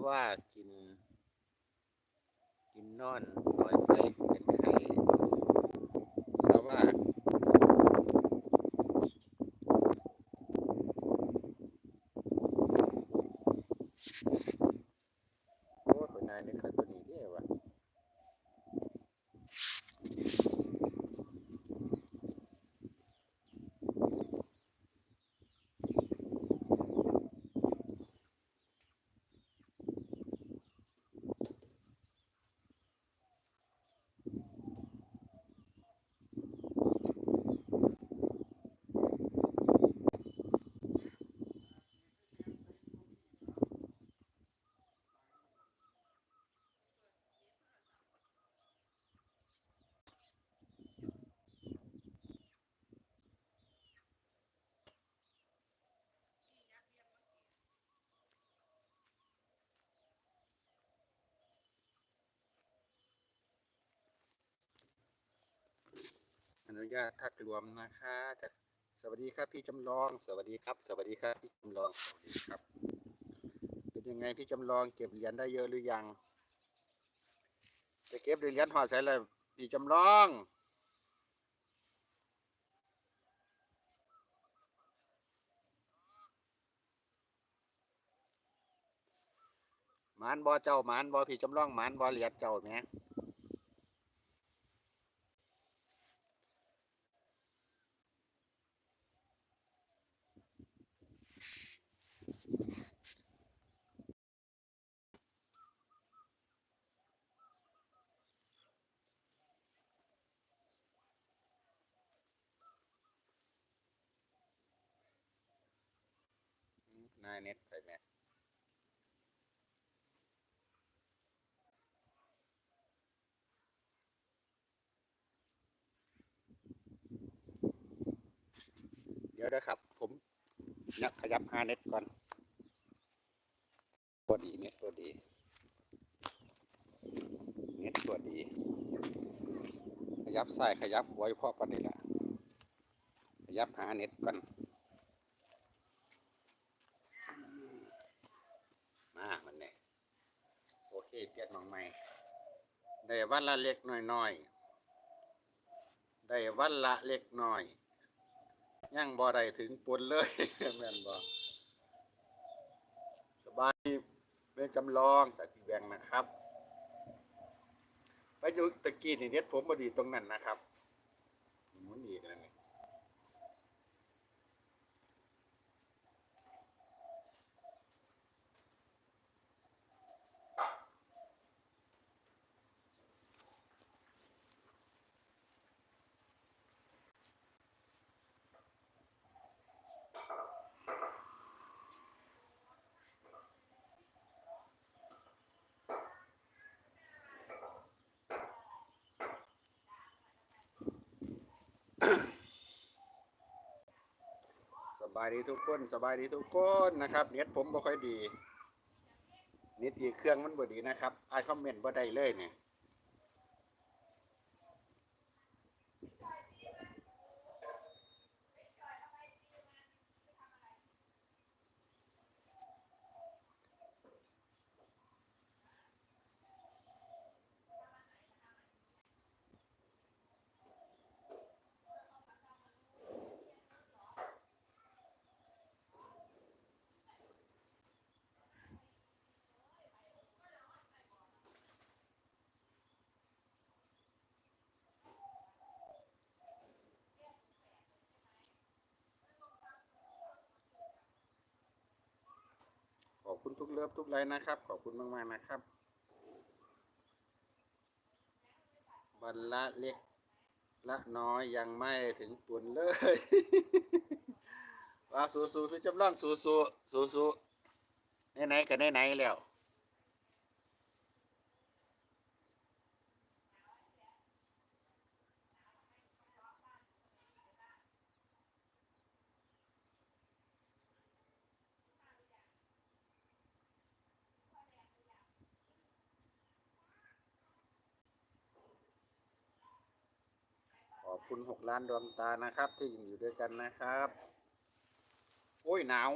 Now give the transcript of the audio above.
ะว่ากิน กินนอนน้อยไปเป็นไข้สว่า โอ้ยคนนายนี่คือตัวนี้เด้วะอ นุญาตทักรวมนะคะจากสวัสดีครับพี่จำลอง สวัสดีครับ สวัสดีครับพี่จำลองสวัสดีครับ เป็นยังไงพี่จำลองเก็บเหรียญได้เยอะหรือยังจะเก็บเหรียญหอดใส่เลยพี่จำลองมานบอเจ้ามานบอพี่จำลองมานบอเหรียญเจ้าแหม หน้าเน็ตไปแม่เดี๋ยวนะครับ ผมนักขยับหาเน็ตก่อนตัวดีเน็ตตัวดี เน็ตตัวดี ขยับซ้ายขยับหัวอยู่พอกันนี่แหละขยับหาเน็ตก่อน มามันเนี่ยโอเคเปลี่ยนหมองใหม่ ได้วันละเล็กน้อยๆได้วันละเล็กน้อยยังบ่ได้ถึงปนเลยแม่นบ่สบายเป็นจำลองจากพี่แบงนะครับ ไปอยู่ตะกี้นี่เน็ตผมบอดีตรงนั้นนะครับ บายดีทุกคน สบายดีทุกคนนะครับ เน็ตผมบ่ค่อยดี เน็ตอีกเครื่องมันบ่ดีนะครับอ่านคอมเมนต์บ่ได้เลยเนี่ย คุณทุกเลิฟทุกไลน์นะครับ ขอบคุณมากๆนะครับวันละเล็กละน้อยยังไม่ถึงปุ่นเลยว่าสู้สู้ๆพี่จำลองสู้สู้สู้สู้ๆไหนๆกันไหนๆแล้ว คุณหกล้านดวงตานะครับ ที่ยังอยู่ด้วยกันนะครับ โอ้ยหนาว